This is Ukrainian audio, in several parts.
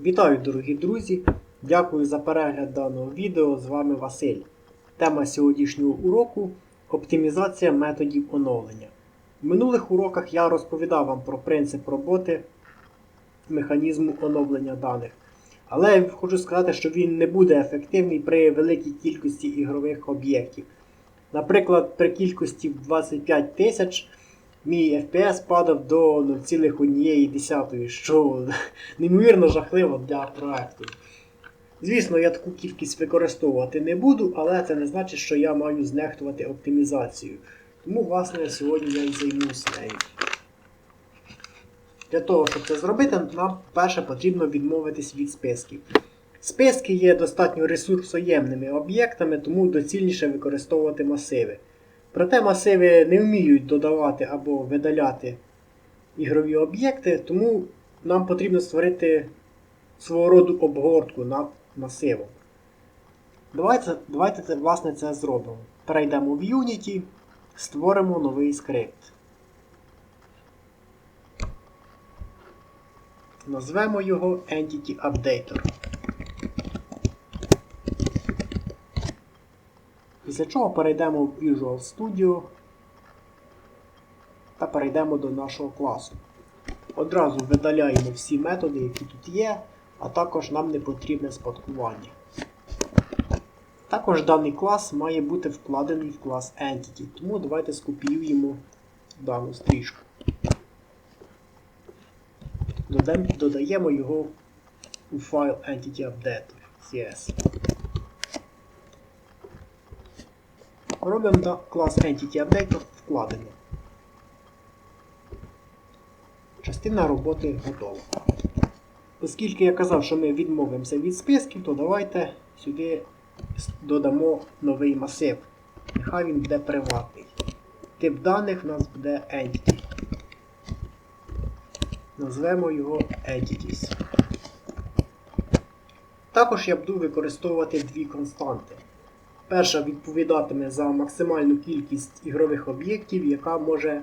Вітаю, дорогі друзі! Дякую за перегляд даного відео. З вами Василь. Тема сьогоднішнього уроку оптимізація методів оновлення. В минулих уроках я розповідав вам про принцип роботи механізму оновлення даних. Але я хочу сказати, що він не буде ефективний при великій кількості ігрових об'єктів. Наприклад, при кількості 25 тисяч мій FPS падав до 0,1, що неймовірно жахливо для проекту. Звісно, я таку кількість використовувати не буду, але це не значить, що я маю знехтувати оптимізацією. Тому, власне, сьогодні я і займуся нею. Для того, щоб це зробити, нам перше потрібно відмовитись від списків. Списки є достатньо ресурсоємними об'єктами, тому доцільніше використовувати масиви. Проте масиви не вміють додавати або видаляти ігрові об'єкти, тому нам потрібно створити свого роду обгортку над масивом. Давайте, давайте власне, це зробимо. Перейдемо в Unity, створимо новий скрипт. Назвемо його Entity Updater. Після чого перейдемо в Visual Studio та перейдемо до нашого класу. Одразу видаляємо всі методи, які тут є, а також нам не потрібне спадкування. Також даний клас має бути вкладений в клас Entity, тому давайте скопіюємо дану стрічку. Додаємо його у файл Entity Updater CS. Робимо клас Entity Updater вкладення. Частина роботи готова. Оскільки я казав, що ми відмовимося від списків, то давайте сюди додамо новий масив. Нехай він буде приватний. Тип даних в нас буде Entity. Назвемо його Entities. Також я буду використовувати дві константи. Перша відповідатиме за максимальну кількість ігрових об'єктів, яка може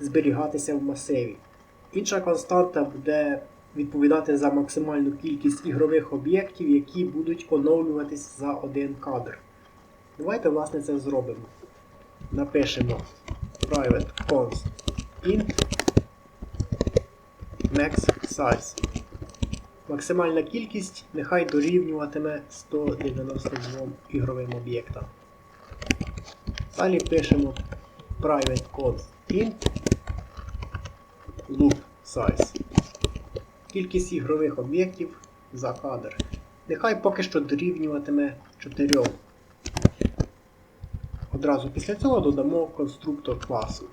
зберігатися в масиві. Інша константа буде відповідати за максимальну кількість ігрових об'єктів, які будуть оновлюватись за один кадр. Давайте, власне, це зробимо. Напишемо private const int max size. Максимальна кількість нехай дорівнюватиме 192 ігровим об'єктам. Далі пишемо private const int loop size. Кількість ігрових об'єктів за кадр. Нехай поки що дорівнюватиме 4. Одразу після цього додамо конструктор класу.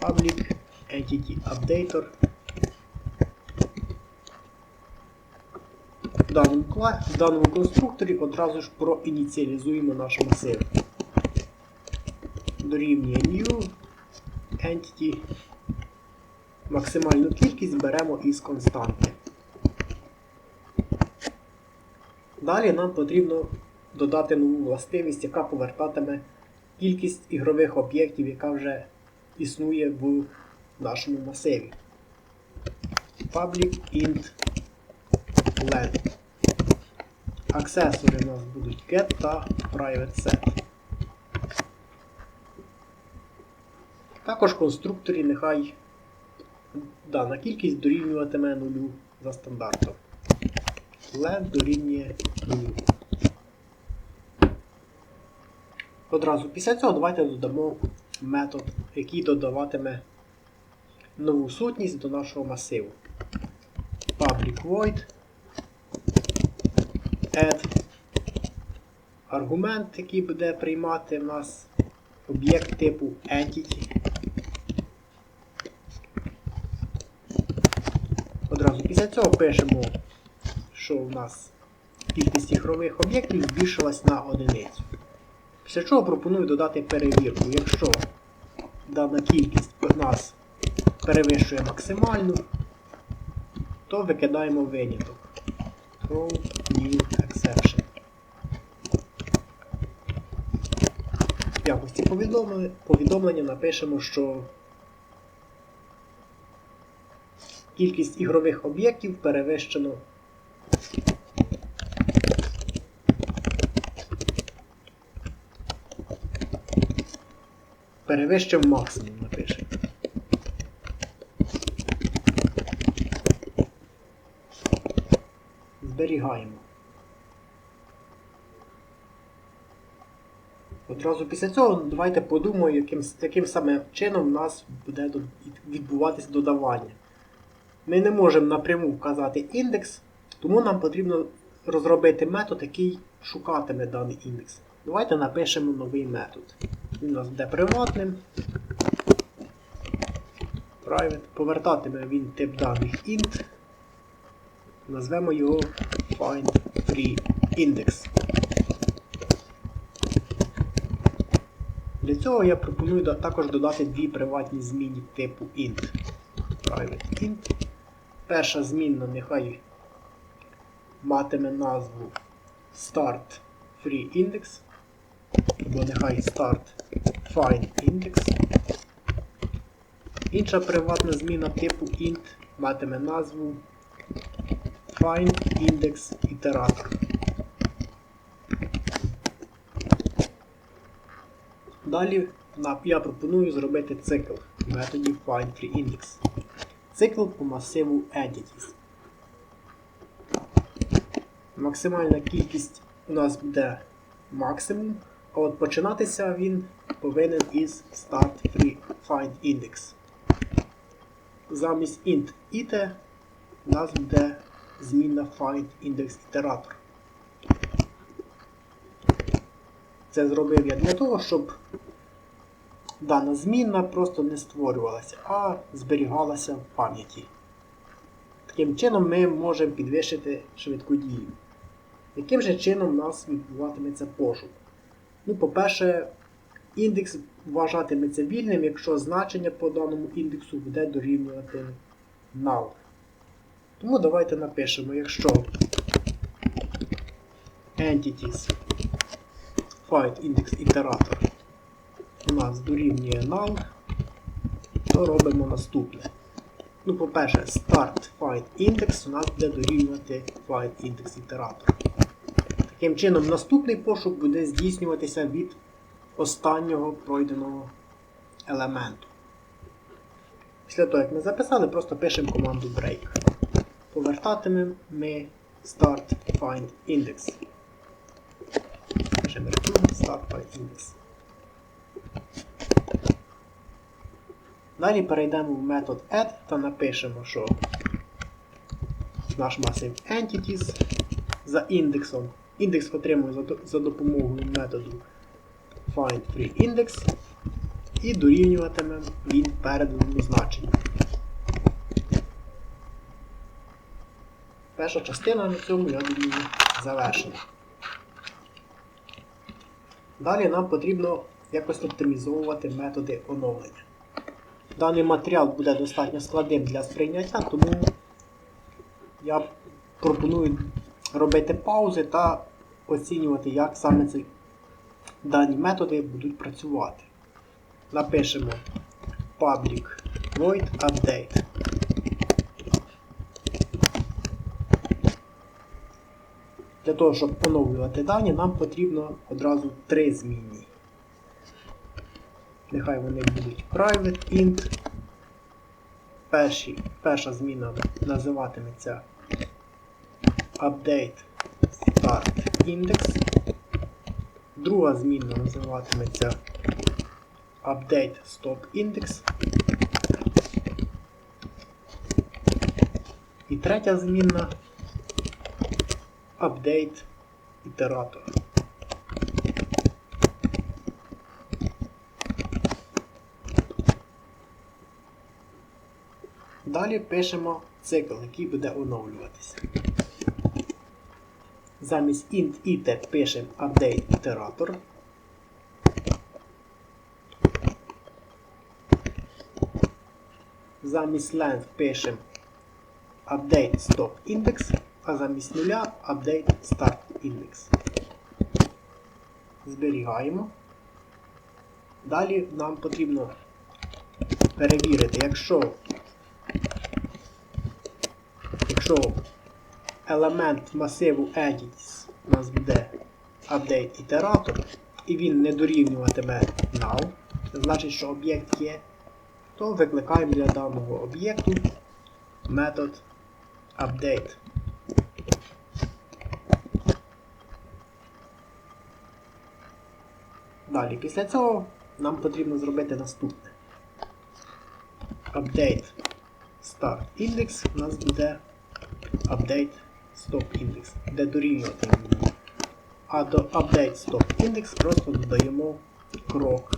Public Entity Updater. В даному, в даному конструкторі одразу ж проініціалізуємо наш масив. Дорівнює new entity. Максимальну кількість беремо із константи. Далі нам потрібно додати нову властивість, яка повертатиме кількість ігрових об'єктів, яка вже існує в нашому масиві. Public int len. Аксесори у нас будуть get та private set. Також в конструкторі нехай дана кількість дорівнюватиме нулю за стандартом. Len дорівнює нулю. Одразу після цього давайте додамо метод, який додаватиме нову сутність до нашого масиву. Public void аргумент, який буде приймати в нас об'єкт типу entity. Одразу після цього пишемо, що у нас кількість ігрових об'єктів збільшилась на одиницю. Після чого пропоную додати перевірку. Якщо дана кількість у нас перевищує максимальну, то викидаємо виняток. Throw new exception. В якості повідомлення, повідомлення напишемо, що кількість ігрових об'єктів перевищено Перевищив максимум напишемо. Зберігаємо. Одразу після цього давайте подумаємо, яким, яким саме чином у нас буде відбуватись додавання. Ми не можемо напряму вказати індекс, тому нам потрібно розробити метод, який шукатиме даний індекс. Давайте напишемо новий метод. Він у нас буде приватним. Private. Повертатиме він тип даних int. Назвемо його find free index. Для цього я пропоную також додати дві приватні змінні типу int. Private int. Перша змінна нехай матиме назву start free index. Або нехай start find index. Інша приватна зміна типу int матиме назву find index iterator. Далі я пропоную зробити цикл в методі findFreeIndex. Цикл по масиву Entities. Максимальна кількість у нас буде максимум, а от починатися він повинен із start free. Замість int ite у нас буде змінна find index. Це зробив я для того, щоб дана змінна просто не створювалася, а зберігалася в пам'яті. Таким чином ми можемо підвищити швидку дію. Яким же чином у нас відбуватиметься пошук? Ну, по-перше, індекс вважатиметься вільним, якщо значення по даному індексу буде дорівнювати null. Тому давайте напишемо, якщо entities find index iterator у нас дорівнює null, то робимо наступне. Ну, по-перше, start find index у нас буде дорівнювати find index iterator. Таким чином, наступний пошук буде здійснюватися від останнього пройденого елементу. Після того, як ми записали, просто пишемо команду break. Повертатимемо ми start find index. Пишемо return start find index. Далі перейдемо в метод add та напишемо, що наш масив entities за індексом. Індекс отримує за, за допомогою методу findFreeIndex і дорівнюватиме він переданому значенню. Перша частина на цьому, я думаю, завершена. Далі нам потрібно якось оптимізовувати методи оновлення. Даний матеріал буде достатньо складним для сприйняття, тому я пропоную робити паузи та оцінювати, як саме ці дані методи будуть працювати. Напишемо public void update. Для того, щоб оновлювати дані, нам потрібно одразу три змінні. Нехай вони будуть private int. Перші, перша зміна називатиметься update start index. Друга зміна називатиметься update stop index. І третя змінна update ітератор. Далі пишемо цикл, який буде оновлюватися. Замість int iter пишемо update ітератор. Замість length пишемо update stop index, а замість нуля update start index. Зберігаємо. Далі нам потрібно перевірити, якщо якщо елемент масиву entities у нас буде update ітератор, і він не дорівнюватиме null, це значить, що об'єкт є, то викликаємо для даного об'єкту метод update. Далі, після цього нам потрібно зробити наступне. Update start index у нас буде update stop index, де дорівнювати. А до update stop index просто додаємо крок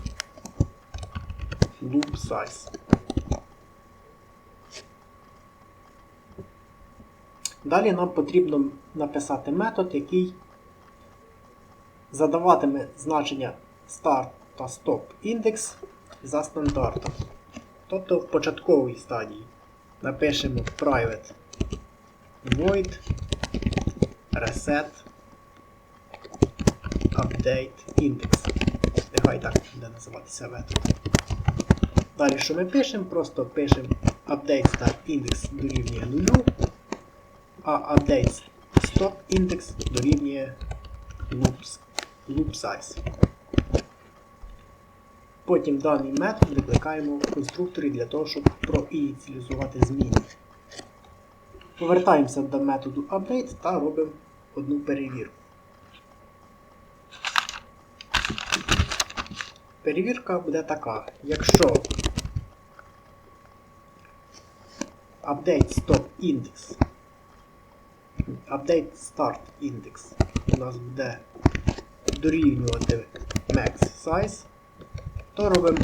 loop size. Далі нам потрібно написати метод, який задаватиме значення start та stop індекс за стандартом. Тобто в початковій стадії напишемо private void reset update index. Нехай так буде називатися метод. Далі, що ми пишемо? Просто пишемо update start index дорівнює 0, а update stop index дорівнює loop, loop size. Потім даний метод викликаємо в конструкторі для того, щоб проініціалізувати зміни. Повертаємося до методу update та робимо одну перевірку. Перевірка буде така. Якщо update stop index, update start index у нас буде дорівнювати max size, то робимо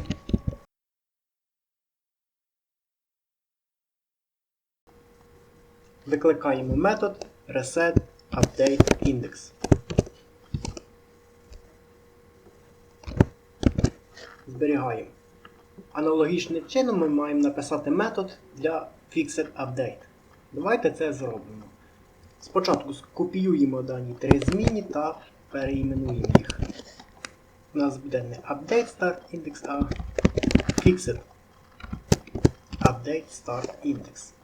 викликаємо метод reset. Зберігаємо. Аналогічним чином ми маємо написати метод для Fixed Update. Давайте це зробимо. Спочатку скопіюємо дані три зміни та переіменуємо їх. У нас буде не Update Start Index, а Fixed Update Start Index.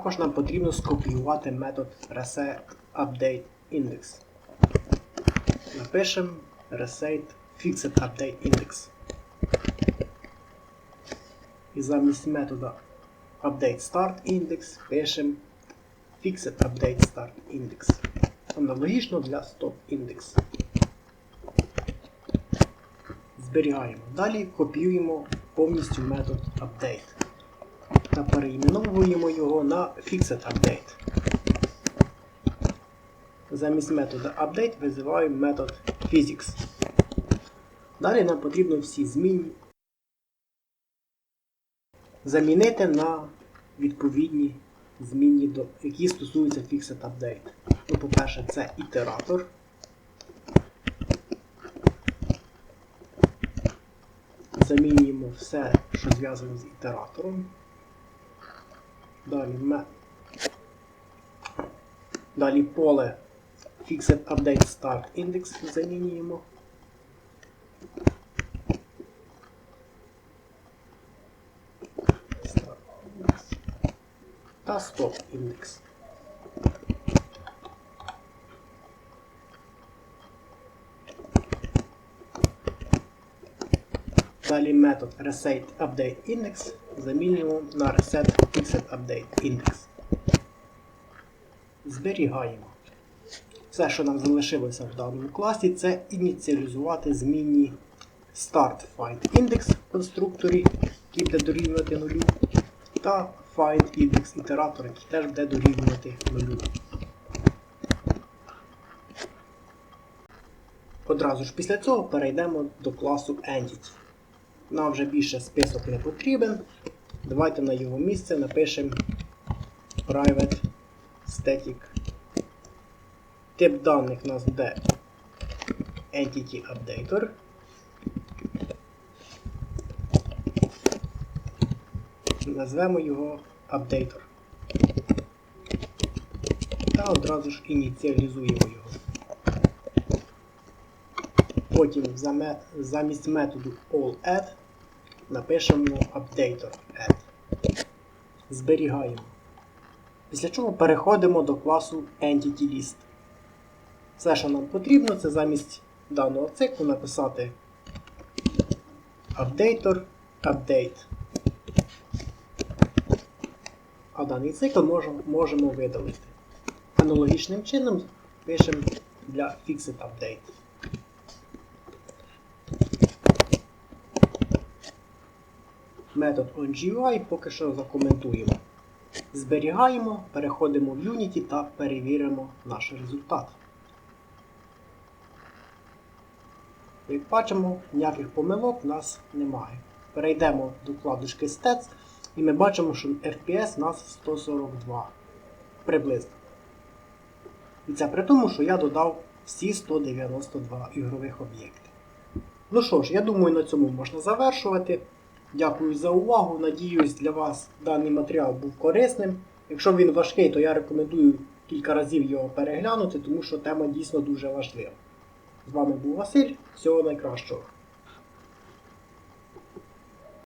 Також нам потрібно скопіювати метод reset update index. Напишемо reset fixed update index. І замість метода update start index пишемо fixed update start index. Аналогічно для stop index. Зберігаємо. Далі копіюємо повністю метод update та переіменовуємо його на Fixed Update. Замість методу update визиваємо метод physics. Далі нам потрібно всі зміни замінити на відповідні зміни, які стосуються Fixed Update. Ну, По-перше, це ітератор. Замінюємо все, що зв'язано з ітератором. Далі ме... Далі поле Fixed Update Start Index замінюємо. Та Stop Index. Далі метод Reset Update Index замінюємо на Reset Fixed Update Index. Зберігаємо. Все, що нам залишилося в даному класі, це ініціалізувати змінні Start Find Index в конструкторі, який буде дорівнювати нулю, та Find Index ітератор, який теж буде дорівнювати нулю. Одразу ж після цього перейдемо до класу Entity. Нам вже більше список не потрібен. Давайте на його місце напишемо private static. Тип даних у нас буде Entity Updater. Назвемо його Updater. Та одразу ж ініціалізуємо його. потім замість методу allAdd напишемо updater add. Зберігаємо. Після чого переходимо до класу EntityList. Все, що нам потрібно, це замість даного циклу написати updater update. А даний цикл можемо, можемо видалити. Аналогічним чином пишемо для Fixed Update. Метод onGUI поки що закоментуємо. Зберігаємо, переходимо в Unity та перевіримо наш результат. Як бачимо, ніяких помилок в нас немає. Перейдемо до вкладочки Stats і ми бачимо, що FPS у нас 142 приблизно. І це при тому, що я додав всі 192 ігрових об'єкти. Ну що ж, я думаю, на цьому можна завершувати. Дякую за увагу. Надіюсь, для вас даний матеріал був корисним. Якщо він важкий, то я рекомендую кілька разів його переглянути, тому що тема дійсно дуже важлива. З вами був Василь. Всього найкращого.